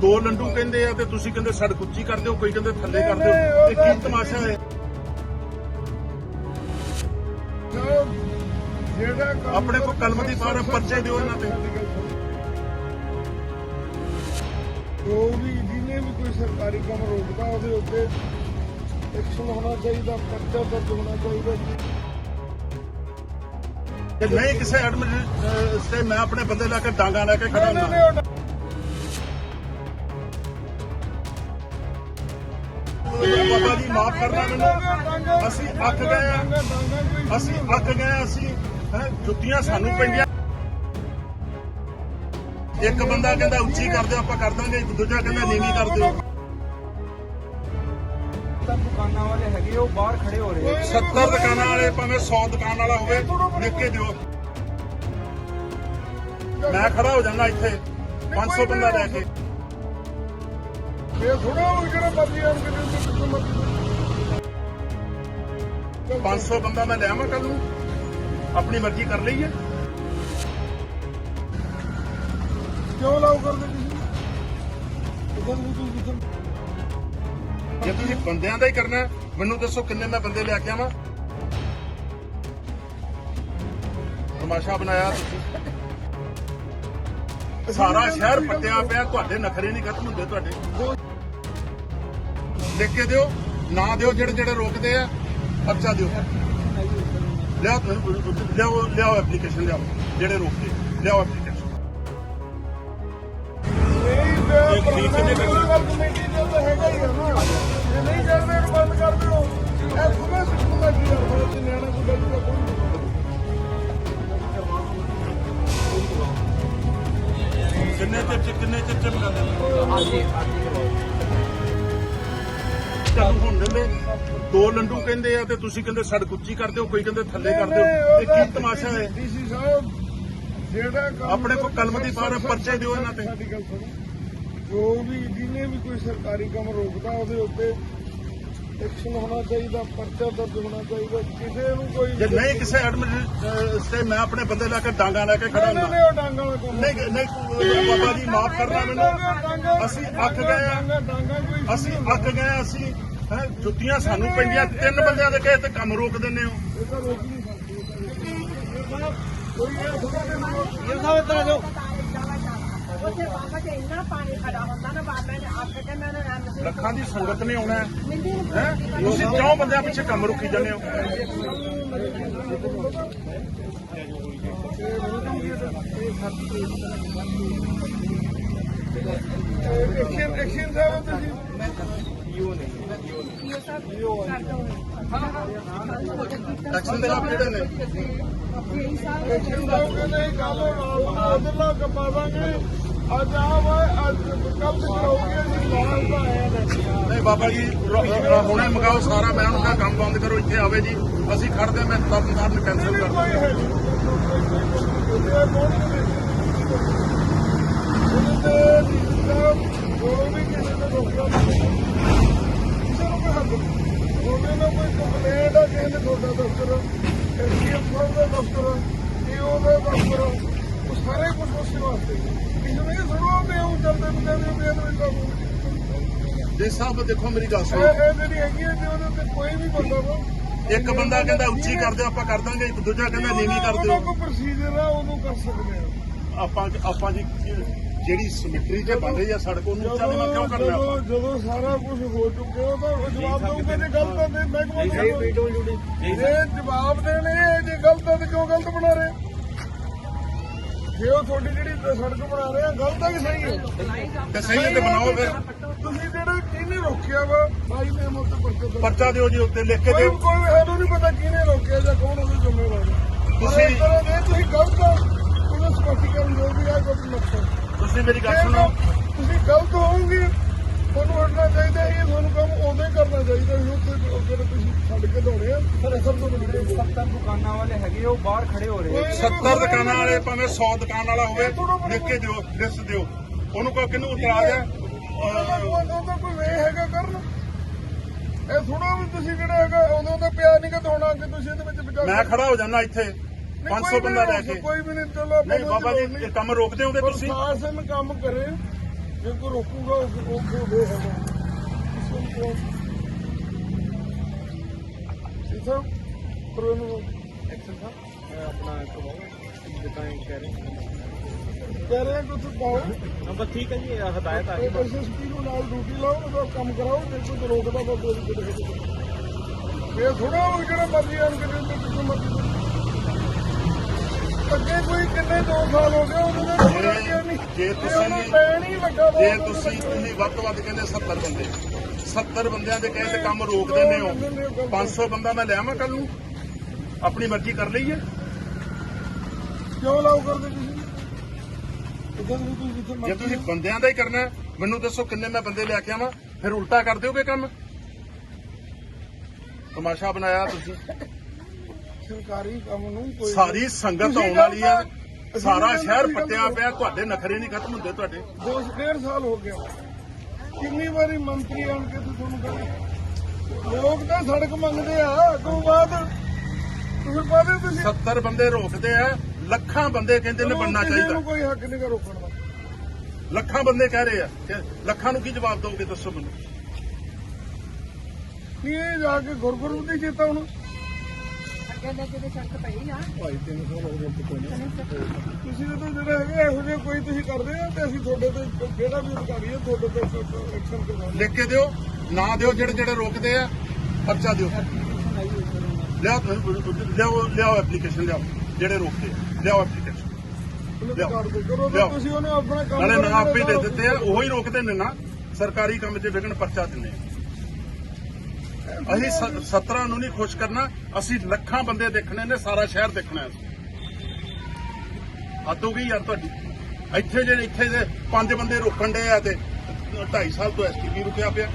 ਦੋ ਲੰਡੂ ਕਹਿੰਦੇ ਆ ਤੇ ਤੁਸੀਂ ਕਹਿੰਦੇ ਸੜਕ ਉੱਚੀ ਕਰਦੇ ਹੋ ਕੋਈ ਕਹਿੰਦੇ ਥੱਲੇ ਕਰਦੇ ਹੋ ਇਹ ਕੀ ਤਮਾਸ਼ਾ ਹੈ? ਆਪਣੇ ਕੋਲ ਕਲਮ ਦੀ ਪਾਰ ਪਰਚੇ ਦਿਓ ਇਹਨਾਂ ਤੇ। ਜੋ ਵੀ ਜਿਹਨੇ ਵੀ ਕੋਈ ਸਰਕਾਰੀ ਕੰਮ ਰੋਕਦਾ ਉਹਦੇ ਉੱਤੇ ਐਕਸ਼ਨ ਹੋਣਾ ਚਾਹੀਦਾ ਪਰਚਾ ਦਰਜ ਹੋਣਾ ਚਾਹੀਦਾ ਤੇ ਨਹੀਂ ਕਿਸੇ ਐਡਮਿਨ ਤੇ ਮੈਂ ਆਪਣੇ ਬੰਦੇ ਲੈ ਕੇ ਡਾਂਗਾ ਲੈ ਕੇ ਖੜਾ ਹੁੰਦਾ। ਤੇ ਬਾਬਾ ਜੀ ਮਾਫ ਕਰਨਾ ਮੈਨੂੰ। ਅਸੀਂ ਅੱਕ ਗਏ ਆ। ਅਸੀਂ ਅੱਕ ਗਏ ਆ, ਅਸੀਂ ਹੈਂ, ਜੁੱਤੀਆਂ ਸਾਨੂੰ ਪੈਂਦੀਆਂ। ਇੱਕ ਬੰਦਾ ਕਹਿੰਦਾ ਉੱਚੀ ਕਰ ਦਿਓ ਆਪਾਂ ਕਰ ਦਾਂਗੇ ਦੂਜਾ ਕਹਿੰਦਾ ਨੀਵੀਂ ਕਰ ਦਿਓ। ਦੁਕਾਨਾਂ ਵਾਲੇ ਹੈਗੇ ਉਹ ਬਾਹਰ ਖੜੇ ਹੋ ਰਹੇ 70 ਦੁਕਾਨਾਂ ਵਾਲੇ ਭਾਵੇਂ 100 ਦੁਕਾਨ ਵਾਲਾ ਹੋਵੇ ਲਿਖ ਕੇ ਦਿਓ। ਮੈਂ ਖੜਾ ਹੋ ਜਾਣਾ ਇੱਥੇ 500 ਬੰਦਾ ਲੈ ਕੇ। ਇਹ ਥੋੜਾ ਉਹ ਜਿਹੜਾ ਮਰਜ਼ੀ ਆਣ ਕੇ ਦੇ। ਕਿੱਥੇ ਮਰਜ਼ੀ 500 ਬੰਦਾ ਮੈਂ ਲਿਆਵਾਂ ਕੱਲ ਨੂੰ। ਆਪਣੀ ਮਰਜ਼ੀ ਕਰ ਲਈਏ ਕਿਉਂ ਲਾਉ ਕਰਦੇ ਤੁਸੀਂ? ਜੇ ਤੁਸੀਂ ਬੰਦਿਆਂ ਦਾ ਹੀ ਕਰਨਾ ਹੈ, ਮੈਨੂੰ ਦੱਸੋ ਕਿੰਨੇ ਮੈਂ ਬੰਦੇ ਲਿਆ ਕੇ ਆਵਾਂ। ਤਮਾਸ਼ਾ ਬਣਾਇਆ ਤੁਸੀਂ। ਸਾਰਾ ਸ਼ਹਿਰ ਪੱਟਿਆ ਪਿਆ ਤੁਹਾਡੇ ਨਖਰੇ ਨਹੀਂ ਖਤਮ ਹੁੰਦੇ ਤੁਹਾਡੇ। ਲਿਖ ਕੇ ਦਿਓ ਨਾ ਦਿਓ ਜਿਹੜੇ ਜਿਹੜੇ ਰੋਕਦੇ ਆ ਪਰਚਾ ਦਿਓ ਲਿਆਓ ਤੁਸੀਂ- ਲਿਆਓ ਲਿਆਓ ਐਪਲੀਕੇਸ਼ਨ ਲਿਆਓ ਜਿਹੜੇ ਰੋਕਦੇ ਲਿਆਓ ਐਪਲੀਕੇਸ਼ਨ ਨਹੀਂ ਇਹ ਠੀਕ ਕਮੇਟੀ ਦੇ ਤਾਂ ਹੈਗਾ ਹੀ ਆ ਨਾ ਨਹੀਂ ਕਰਦੇ ਇਹਨੂੰ ਤੁਹਾਨੂੰ ਹੁਣ ਦਿੰਦੇ। ਦੋ ਲੰਡੂ ਕਹਿੰਦੇ ਆ ਤੇ ਤੁਸੀਂ ਕਹਿੰਦੇ ਸੜਕ ਉੱਚੀ ਕਰਦੇ ਹੋ ਕੋਈ ਕਹਿੰਦੇ ਥੱਲੇ ਕਰਦੇ ਹੋ ਇਹ ਕੀ ਤਮਾਸ਼ਾ ਹੈ? ਡੀਸੀ ਸਾਹਿਬ ਜਿਹੜਾ ਕੰਮ ਆਪਣੇ ਕੋਲ ਕਲਮ ਦੀ ਪਾਰ ਪਰਚੇ ਦਿਓ ਇਹਨਾਂ ਤੇ। ਜੋ ਵੀ ਜਿਹਨੇ ਵੀ ਕੋਈ ਸਰਕਾਰੀ ਕੰਮ ਰੋਕਦਾ ਉਹਦੇ ਉੱਤੇ ਐਕਸ਼ਨ ਹੋਣਾ ਚਾਹੀਦਾ ਪਰਚਾ ਦਰਜ ਹੋਣਾ ਚਾਹੀਦਾ ਕਿਸੇ ਨੂੰ ਕੋਈ ਜੇ ਨਹੀਂ ਕਿਸੇ ਐਡਮਿਨ ਤੇ ਮੈਂ ਆਪਣੇ ਬੰਦੇ ਲੈ ਕੇ ਡਾਂਗਾ ਲੈ ਕੇ ਖੜਾ ਹੁੰਦਾ ਨਹੀਂ ਉਹ ਡਾਂਗਾ ਵਾਲਾ ਕੰਮ ਨਹੀਂ ਨਹੀਂ ਬਾਬਾ ਜੀ ਮਾਫ ਕਰਨਾ ਮੈਨੂੰ ਅਸੀਂ ਅੱਕ ਗਏ ਅਸੀਂ ਅੱਕ ਗਏ ਅਸੀਂ ਹੈਂ, ਜੁੱਤੀਆਂ ਸਾਨੂੰ ਪੈਂਦੀਆਂ ਤਿੰਨ ਬੰਦਿਆਂ ਦੇ ਕਹੇ ਤੇ ਕੰਮ ਰੋਕ ਦਿੰਦੇ ਹੋ ਇਹ ਤਾਂ ਰੋਕ ਨਹੀਂ ਸਕਦੇ ਕੋਈ ਇਹ ਥੋੜਾ ਜਿਹਾ ਇਹ ਸਾਹਿਬ ਇੱਧਰ ਆ ਜਾਓ ਉੱਥੇ ਬਾਬਾ ਜੀ ਇੰਨਾ ਪਾਣੀ ਖੜਾ ਹੁੰਦਾ ਨਾ ਬਾਬਾ ਨੇ ਆਪ ਕੇ ਮੈਨੂੰ ਨਾਮ ਸੀ ਲੱਖਾਂ ਦੀ ਸੰਗਤ ਨੇ ਆਉਣਾ ਹੈ? ਤੁਸੀਂ ਕਿਉਂ ਬੰਦਿਆਂ ਪਿੱਛੇ ਕੰਮ ਰੁਕੀ ਜਾਂਦੇ ਹੋ? ਐਕਸ਼ਨ ਐਕਸ਼ਨ ਸਾਹਿਬ ਤੁਸੀਂ। ਐਕਸ਼ਨ ਦੇ। ਆਪ ਜਿਹੜੇ ਨੇ ਐਕਸ਼ਨ ਸਾਹਿਬ ਕਹਿੰਦੇ ਇਹ ਕੱਲ ਆਦਲਾ ਕਪਾ ਦਾਂਗੇ। ਅੱਜ ਆ ਅੱਜ ਕੱਲ ਕਰਾਉਗੇ ਅਸੀਂ ਲਾਲ ਦਾ ਆਇਆ ਨਹੀਂ ਬਾਬਾ ਜੀ, ਰ- ਹੁਣੇ ਮਗਾਓ ਸਾਰਾ, ਮੈਂ ਉਹਨੂੰ ਕਿਹਾ ਕੰਮ ਬੰਦ ਕਰੋ, ਇੱਥੇ ਆਵੇ ਜੀ। ਅਸੀਂ ਖੜਦੇ ਮੈਂ ਤਰਨ ਤਾਰਨ ਕੈਂਸਲ ਕਰ ਕਿਸੇ ਨੇ ਕੋਈ ਕੰਪਲੇਂਟ ਤੁਹਾਡਾ ਦਫ਼ਤਰ ਐਸਡੀਐਮ ਸਾਹਿਬ ਦਾ ਦਫ਼ਤਰ ਈਓ ਦਾ ਦਫ਼ਤਰ ਉਹ ਸਾਰੇ ਕੁਝ ਉਸੇ ਵਾਸਤੇ ਕਿਸੇ ਨੇ ਸੁਣੋ ਤੇ ਉਹ ਚੱਲਦੇ ਬੰਦੇ ਦੇ ਜੀ ਸਾਹਿਬ ਦੇਖੋ ਮੇਰੀ ਗੱਲ ਸੁਣੋ। ਇਹ ਜਿਹੜੀ ਹੈਗੀ ਹੈ ਜੇ ਉਹਦੇ ਉੱਤੇ ਕੋਈ ਵੀ ਬੰਦਾ ਵਾ ਇੱਕ ਬੰਦਾ ਕਹਿੰਦਾ ਉੱਚੀ ਕਰ ਦਿਓ ਆਪਾਂ ਕਰ ਦਾਂਗੇ ਇੱਕ ਦੂਜਾ ਕਹਿੰਦਾ ਨੀਵੀਂ ਕਰ ਦਿਓ ਕੋਈ ਪ੍ਰੋਸੀਜਰ ਆ ਉਹਨੂੰ ਕਰ ਸਕਦੇ ਆ। ਆਪਾਂ ਆਪਾਂ ਜੀ ਜਿਹੜੀ ਸਿਮਟਰੀ ਤੇ ਬਣ ਰਹੀ ਆ ਸੜਕ ਉਹਨੂੰ ਉੱਚਾ ਨੀਵਾਂ ਕਿਉਂ ਕਰਨਾ ਜਦੋਂ ਆਪਾਂ? ਜਦੋਂ ਸਾਰਾ ਕੁਝ ਹੋ ਚੁੱਕਿਆ ਤਾਂ ਜਵਾਬ ਦਊਗਾ ਜੇ ਗਲਤ ਹੈ ਤੇ ਮਹਿਕਮਾ ਨੂੰ ਜੇ ਜਵਾਬ ਦੇਣੇ ਜੇ ਗਲਤ ਹੈ ਤੇ ਕਿਉਂ ਗਲਤ ਬਣਾ ਰਹੇ? ਜੇ ਉਹ ਤੁਹਾਡੀ ਜਿਹੜੀ ਸੜਕ ਬਣਾ ਰਹੇ ਆ ਗਲਤ ਹੈ ਕਿ ਸਹੀ ਹੈ ਤੇ ਸਹੀ ਹੈ ਤੇ ਬਣਾਓ ਫਿਰ। ਤੁਸੀਂ ਜਿਹੜਾ ਕਿਹਨੇ ਰੋਕਿਆ ਵਾ? ਭਾਈ ਨੇ ਮੋਟੇ ਪਰਚੇ ਦਰਜ ਪਰਚਾ ਦਿਓ ਜੀ ਉੱਤੇ ਲਿਖ ਕੇ ਕੋਈ ਨਹੀਂ ਪਤਾ ਕਿਹਨੇ ਰੋਕਿਆ ਜਾਂ ਕੌਣ ਉਹਦੀ ਜ਼ਿੰਮੇਵਾਰ ਹੈ ਤੁਸੀਂ- ਦੇ ਗਲਤ ਹੋ ਉਹਨੂੰ ਸਪਸ਼ਟੀਕਰਨ ਦਿਓ ਵੀ ਆ ਕੋਈ ਮਕਸਦ ਤੁਸੀਂ ਮੇਰੀ ਗੱਲ ਸੁਣੋ। ਤੁਸੀਂ ਗਲਤ ਹੋਵੋਗੇ ਤੁਹਾਨੂੰ ਹਟਣਾ ਚਾਹੀਦਾ ਹੈ ਤੁਹਾਨੂੰ ਕੰਮ ਉਦੋਂ ਅਗਰ ਤੁਸੀਂ ਛੱਡ ਕੇ ਦੌੜੇ ਫਿਰ ਸਭ ਤੋਂ ਵੱਡੀ ਗੱਲ ਹੈ। 70 ਦੁਕਾਨਾਂ ਵਾਲੇ ਹੈਗੇ ਉਹ ਬਾਹਰ ਖੜੇ ਹੋ ਰਹੇ 70 ਦੁਕਾਨਾਂ ਵਾਲੇ ਭਾਵੇਂ 100 ਦੁਕਾਨ ਵਾਲਾ ਹੋਵੇ ਲਿਖ ਕੇ ਦਿਓ ਲਿਸਟ ਦਿਓ ਉਹਨੂੰ ਕਹੋ ਕਿਹਨੂੰ ਇਤਰਾਜ਼ ਹੈ ਉਹਦਾ ਕੋਈ ਵੇ ਹੈਗਾ ਕਰਨ ਇਹ ਥੋੜਾ ਵੀ ਤੁਸੀਂ ਜਿਹੜਾ ਹੈਗਾ ਉਦੋਂ ਤਾਂ ਪਿਆ ਨਹੀਂ ਕਿ ਧੋਣਾ ਕਿ ਤੁਸੀਂ ਇਹਦੇ ਵਿੱਚ ਵਿਚਾਰ ਮੈਂ ਖੜਾ ਹੋ ਜਾਣਾ ਇੱਥੇ ਨਹੀਂ, 500 ਕੋਈ ਬੰਦਾ ਲੈ ਕੇ ਕੋਈ ਵੀ ਨਹੀਂ ਚਲੋ ਨਹੀਂ ਬਾਬਾ ਜੀ ਇਹ ਕੰਮ ਰੋਕਦੇ ਹੁੰਦੇ ਤੁਸੀਂ ਪ੍ਰਸ਼ਾਸਨ ਕੰਮ ਕਰੇ ਜੇ ਕੋਈ ਰੋਕੂਗਾ ਉਹ ਉਹ ਉਹ ਦੇ ਹੈਗਾ ਕਿਸੇ ਨੂੰ ਕਹੋ। ਠੀਕ ਹੈ ਪਰ ਉਹਨੂੰ ਐਕਸ਼ਨ ਸਾਹਿਬ ਮੈਂ ਆਪਣਾ ਕਰਵਾਉਂਗਾ ਜਿੱਦਾਂ ਇਹ ਕਹਿ ਰਹੇ। ਕਹਿ ਰਹੇ ਕਿ ਤੁਸੀਂ ਪਾਓ। ਹਾਂ ਬਸ ਠੀਕ ਹੈ ਜੀ ਇਹ ਹਦਾਇਤ ਆ ਗਈ। ਇਹ ਐਸਐਸਪੀ ਨੂੰ ਨਾਲ ਡਿਊਟੀ ਲਾਓ ਉਹਦਾ ਕੰਮ ਕਰਾਓ ਜੇ ਕੋਈ ਰੋਕਦਾ ਤਾਂ ਕੋਈ ਕਿਤੇ ਕਿਤੇ ਇਹ ਥੋੜਾ ਉਹ ਜਿਹੜਾ ਮਰਜ਼ੀ ਆਣ ਕੇ ਦੇ ਦੇ ਕਿਤੇ ਮਰਜ਼ੀ ਅੱਗੇ ਕੋਈ ਕਿੰਨੇ 2 ਸਾਲ ਹੋ ਗਏ ਉਹਨੂੰ ਤਾਂ ਕੋਈ idea ਨਹੀਂ। ਜੇ ਤੁਸੀਂ ਜੇ ਤੁਸੀਂ ਤੁਸੀਂ ਵੱਧ ਤੋਂ ਵੱਧ ਕਹਿੰਦੇ 70 ਬੰਦੇ। 70 ਬੰਦਿਆਂ ਦੇ ਕਹੇ ਤੇ ਕੰਮ ਰੋਕ ਦਿੰਦੇ ਹੋ। 500 ਬੰਦਾ ਮੈਂ ਲਿਆਵਾਂ ਕੱਲ ਨੂੰ। ਆਪਣੀ ਮਰਜ਼ੀ ਕਰ ਲਈ ਹੈ ਕਿਉਂ ਲਾਉ ਕਰਦੇ ਤੁਸੀਂ? ਜੇ ਤੁਸੀਂ ਬੰਦਿਆਂ ਦਾ ਹੀ ਕਰਨਾ ਮੈਨੂੰ ਦੱਸੋ ਕਿੰਨੇ ਮੈਂ ਬੰਦੇ ਲਿਆ ਕੇ ਆਵਾਂ। ਫਿਰ ਉਲਟਾ ਕਰ ਦਿਓਗੇ ਕੰਮ? ਤਮਾਸ਼ਾ ਬਣਾਇਆ ਤੁਸੀਂ। ਸਰਕਾਰੀ ਕੰਮ ਨੂੰ ਕੋਈ ਸਾਰੀ ਸੰਗਤ ਆਉਣ ਵਾਲੀ ਆ। ਸਾਰਾ ਸ਼ਹਿਰ ਪੱਟਿਆ। ਪਿਆ ਤੁਹਾਡੇ ਨਖਰੇ ਨਹੀਂ ਖਤਮ ਹੁੰਦੇ ਤੁਹਾਡੇ। ਦੋ ਡੇਢ ਸਾਲ ਹੋ ਗਿਆ ਕਿੰਨੀ ਵਾਰੀ ਮੰਤਰੀ ਆਣ ਕੇ ਤੇ ਤੁਹਾਨੂੰ ਕਹਿੰਦੇ ਲੋਕ ਤਾਂ ਸੜਕ ਮੰਗਦੇ ਆ ਤੋਂ ਬਾਅਦ ਤੁਸੀਂ ਪਾਦੇ ਤੁਸੀਂ 70 ਬੰਦੇ ਰੋਕਦੇ ਆ ਲੱਖਾਂ ਬੰਦੇ ਕਹਿੰਦੇ ਨੇ ਬਣਨਾ ਕਿਸੇ ਚਾਹੀਦਾ। ਕੋਈ ਹੱਕ ਨਹੀਂ ਰੋਕਣ ਦਾ। ਲੱਖਾਂ ਬੰਦੇ ਕਹਿ ਰਹੇ ਆ ਲੱਖਾਂ ਨੂੰ ਕੀ ਜਵਾਬ ਦੋਗੇ ਦੱਸੋ ਮੈਨੂੰ? ਇਹ ਜਾ ਕੇ ਗੁਰਗੁਰੂ ਦੀ ਚੇਤਾ ਹੁਣ। ਅੱਗੇ ਦੇ ਪਈ ਆ। ਭਾਈ ਹੋ ਤੁਸੀਂ ਤਾਂ ਜਿਹੜਾ ਹੈਗਾ ਇਹੋ ਜਿਹਾ ਕੋਈ ਤੁਸੀਂ ਕਰਦੇ ਆ ਤੇ ਅਸੀਂ ਤੁਹਾਡੇ ਤੇ ਜਿਹੜਾ ਵੀ ਅਧਿਕਾਰੀ ਹੈ ਤੁਹਾਡੇ ਤੇ ਐਕਸ਼ਨ ਕਰਵਾਉਂਦੇ ਲਿਖ ਕੇ ਦਿਓ ਨਾ ਦਿਓ ਜਿਹੜੇ ਜਿਹੜੇ ਰੋਕਦੇ ਆ ਪਰਚਾ ਦਿਓ। ਲਿਆਓ ਤੁਸੀਂ- ਲਿਆਓ ਲਿਆਓ ਐਪਲੀਕੇਸ਼ਨ ਲਿਆਓ। ਜਿਹੜੇ ਰੋਕਦੇ ਆ। ਲਿਆਓ ਐਪਲੀਕੇਸ਼ਨ ਨਾਲੇ ਨਾ ਆਪੇ ਦੇ ਦਿੱਤੇ ਆ ਉਹੀ ਰੋਕਦੇ ਨੇ ਨਾ। ਸਰਕਾਰੀ ਕੰਮ 'ਚ ਵਿਗਣ ਪਰਚਾ ਦਿੰਦੇ ਆ। ਅਸੀਂ ਸ- 17 ਨੂੰ ਨਹੀਂ ਖੁਸ਼ ਕਰਨਾ, ਅਸੀਂ ਲੱਖਾਂ ਬੰਦੇ ਦੇਖਣੇ ਨੇ, ਸਾਰਾ ਸ਼ਹਿਰ ਦੇਖਣਾ ਹੈ। ਹੱਦ ਹੋ ਗਈ ਯਾਰ ਤੁਹਾਡੀ। ਇੱਥੇ ਜਿਹੜੇ ਇੱਥੇ ਦੇ ਪੰਜ ਬੰਦੇ ਰੋਕਣ ਦੇ ਆ ਤੇ 2.5 ਸਾਲ ਤੋਂ ਐਸਟੀਪੀ ਰੁਕਿਆ ਪਿਆ।